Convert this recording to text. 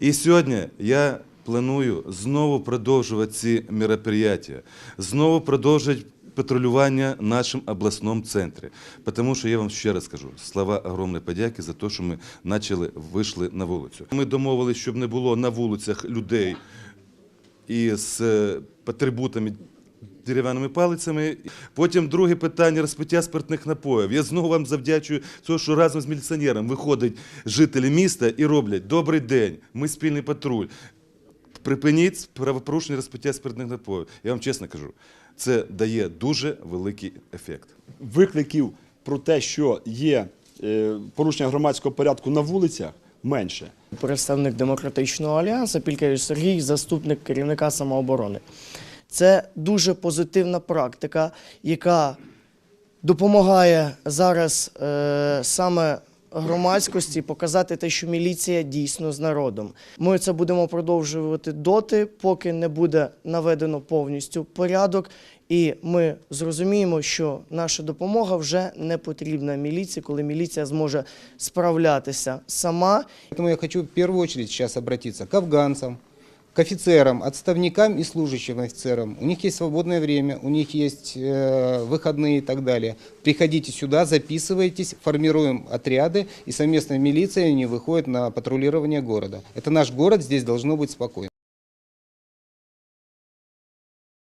І сьогодні я планую знову продовжувати ці мероприятия, знову продовжити патрулювання в нашому обласному центрі. Тому що я вам ще раз скажу, слова огромної подяки за те, що ми почали, вийшли на вулицю. Ми домовилися, щоб не було на вулицях людей із е, атрибутами дерев'яними палицями. Потім друге питання розпиття спиртних напоїв. Я знову вам завдячую того, що разом з міліціонером виходять жителі міста і роблять добрий день. Ми спільний патруль. Припиніть правопорушення розпиття спиртних напоїв. Я вам чесно кажу, це дає дуже великий ефект. Викликів про те, що є е, порушення громадського порядку на вулицях, менше. представник демократичного альянсу Пількевич Сергій, заступник керівника самооборони. Це дуже позитивна практика, яка допомагає зараз е, саме громадськості показати те, що міліція дійсно з народом. Ми це будемо продовжувати доти, поки не буде наведено повністю порядок, і ми зрозуміємо, що наша допомога вже не потрібна міліції, коли міліція зможе справлятися сама Поэтому я хочу в первую очередь сейчас обратиться к афганцам, к офицерам, отставникам и служащим офицерам. У них есть свободное время, у них есть э, выходные и так далее. Приходите сюда, записывайтесь, формируем отряды, и совместно с милицией они выходят на патрулирование города. Это наш город, здесь должно быть спокойно.